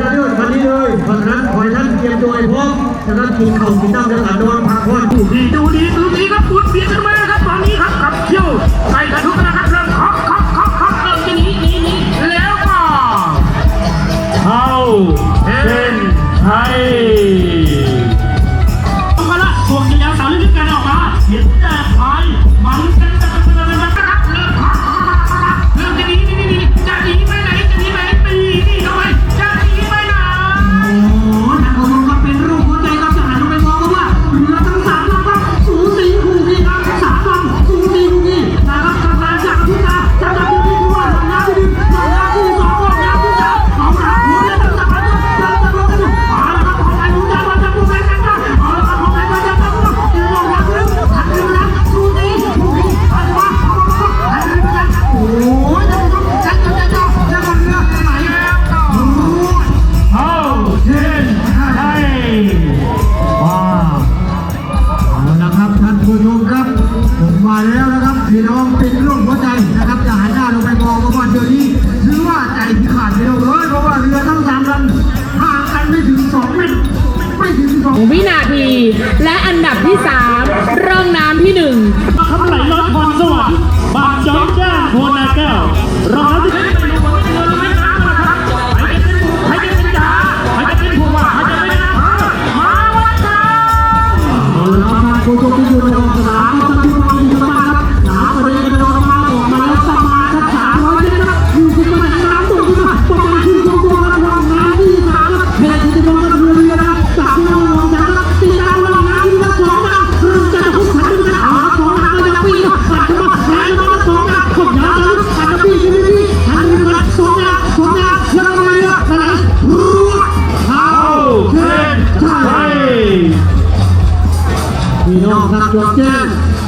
นะเลิศวันนี้เลยเพราะฉะนั้นขอให้ท่านเตรียมตัวให้พร้อมชนะทีมเข่าสีดำจะตัดโดนพาควันดูดีดูดี วินาที และอันดับที่ 3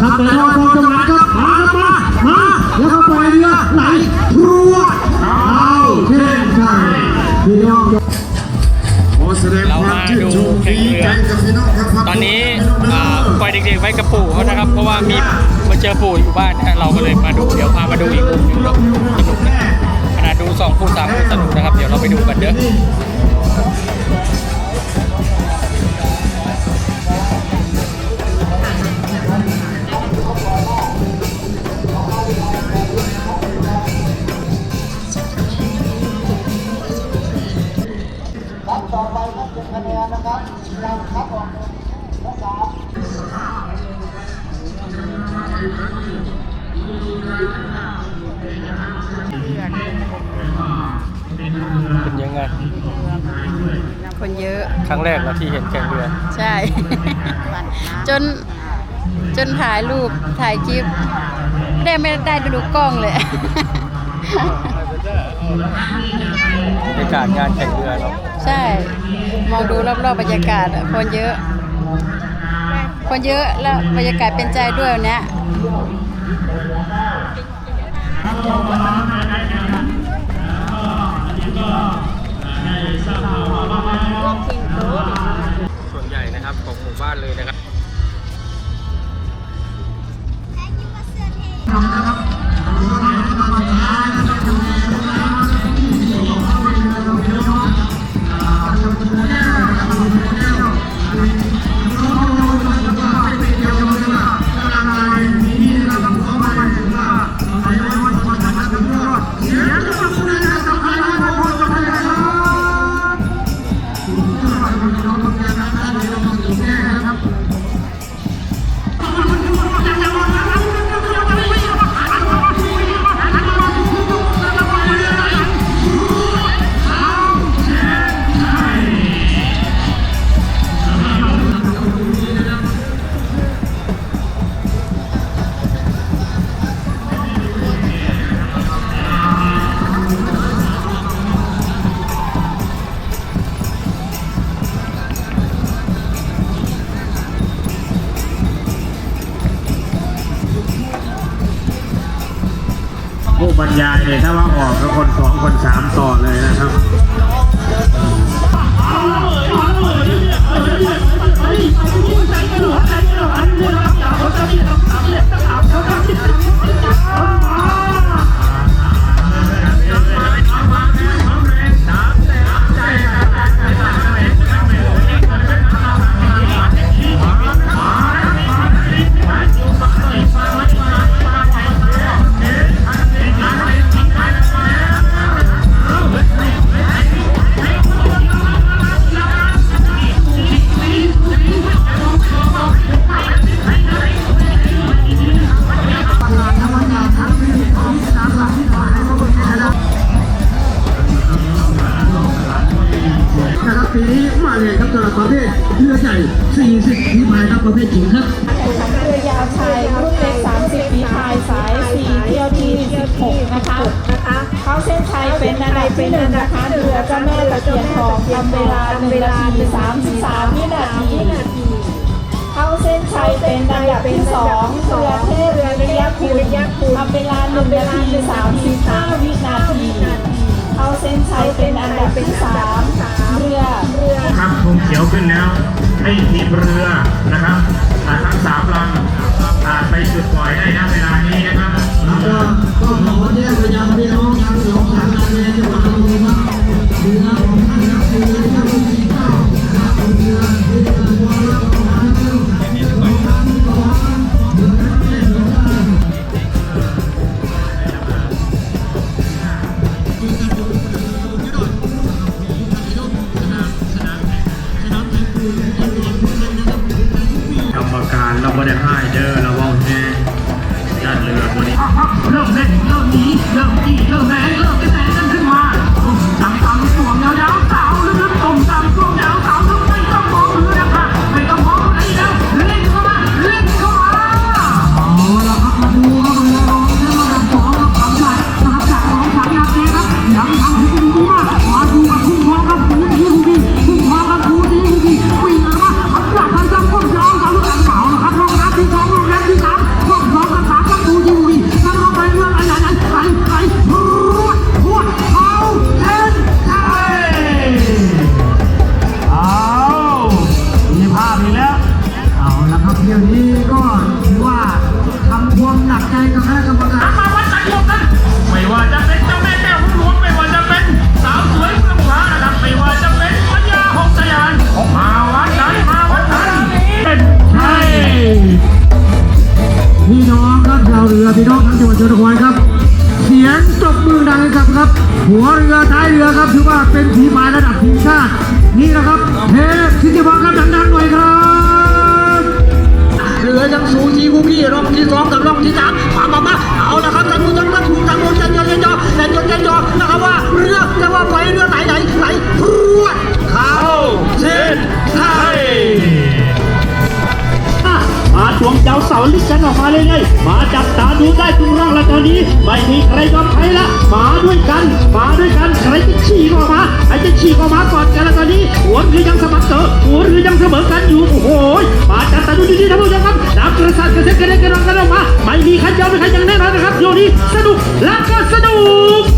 ครับแต่เราความจังหวะครับมามามาแล้วก็ปล่อยเรือไหลทรวดเอาเช่นกันพี่น้องเรามาดูใข่องครับตอนนี้ปล่อยเด็กๆไว้กับปู่เขานะครับ เพราะว่ามีมาเจอปู่อยู่บ้านนะเราก็เลยมาดูเดี๋ยวพามาดูอีกกลุ่มหนึ่งสนุกนะขนาดดูสองคู่สามคู่สนุกนะครับ เดี๋ยวเราไปดูกันเด้อ เป็นยังไง คนเยอะ ครั้งแรกเราที่เห็นแข่งเรือ ใช่ จนจนถ่ายรูปถ่ายคลิป ได้ไม่ได้ดูกล้องเลย รยากาศงานแข่งเรือเนาะใช่ มองดูรอบๆบรรยากาศคนเยอะ คนเยอะแล้วบรรยากาศเป็นใจด้วยวันเนี้ย บรรยายเนี่ยถ้าว่าออกก็คนสองคนสามต่อเลยนะครับ ทำเวลาเวลาหนึ่งสามสิบสามวินาทีเข้าเส้นชัยเป็นอันดับที่สองเรือเทพเรือระยะคุณทำเวลาหนึ่งนาทีสามสิบห้าวินาทีเข้าเส้นชัยเป็นอันดับที่สามเรือครับธงเขียวขึ้นแล้วให้ทีเรือนะครับทั้งสามลำผ่านไปจุดปล่อยได้นะเวลานี้ what I don't dance. Gotta live me, love me, love me, love me. ครับ หัวเรือท้ายเรือครับถือว่าเป็นทีมายระดับทีมชาตินี่นะครับเทพสิทธิพรครับดังๆหน่อยครับเรือยังสูงสีวุกี้ร่องที่สองกับร่องที่สามขวามามาเอาละครับท่านผู้ชมครับท่านผู้ชมยันยันจอยันยันยันจอนะครับว่าเรือจะว่าไปเรือไหนไหนไหนพรวดเข้าเส้นไทย อนที่ฉันออกมาเลยไงมาจับตาดูได้ทุกร่องแล้วตอนนี้ ไม่มีใครยอมใครละมาด้วยกัน มาด้วยกันใครจะฉีกออกมาใครจะฉีกออกมาก่อนกันละตอนนี้หัวคือยังสมัครเสมอหัวคือยังเสมอกันอยู่โอ้โหมาจับตาดูดีๆท่านผู้ชมครับน้ำกระสันกระเซ็นกระเด็นกระดองกันออกมาไม่มีใครยอมใครยังแน่นอนนะครับโยนี้สนุกและก็สนุก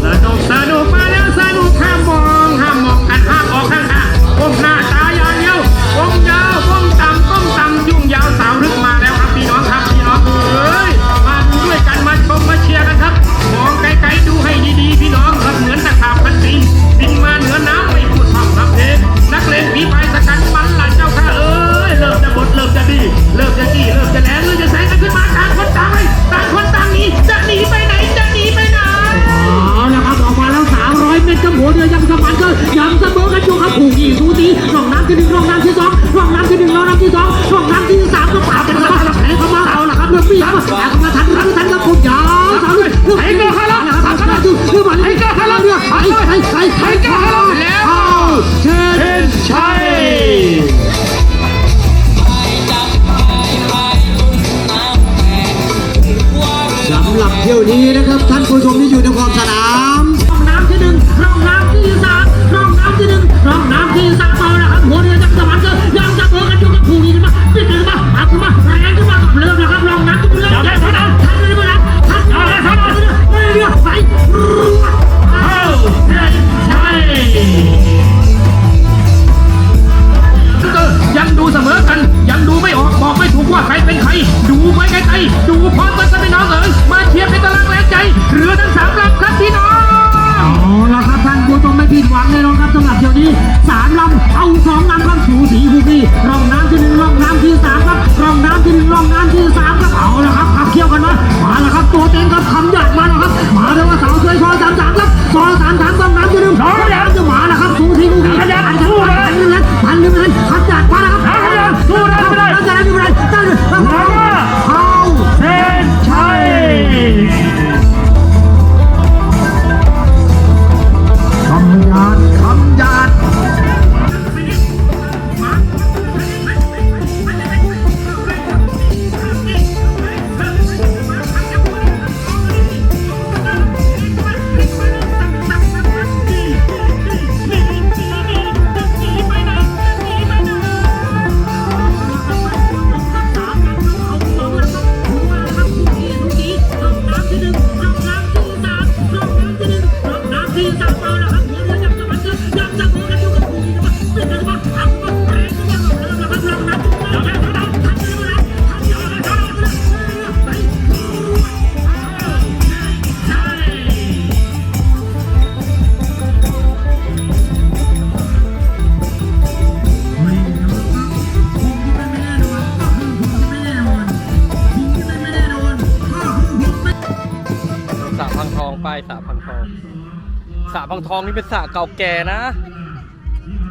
พังทองนี่เป็นสระเก่าแก่นะ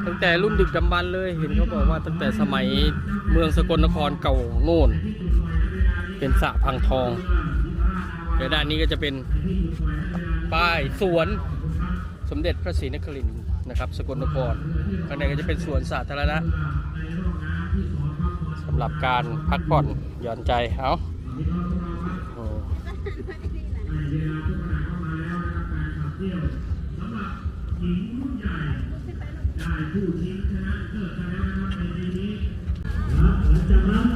ตั้งแต่รุ่นดึกดำบรรเลยเห็นเขาบอกว่าตั้งแต่สมัยเมืองสกลนครเก่าโน่น เป็นสระพังทองเดี๋ยวด้านนี้ก็จะเป็นป้ายสวนสมเด็จพระศรีนครินทร์นะครับ สกลนครข้างในก็จะเป็นสวนสาธารณะสำหรับการพักผ่อนหย่อนใจเอาโอ้ หญิงรุ่นใหญ่ได้ผู้ชิงชนะเลิศไปแนะครับในทีนี้หลังจากนั้น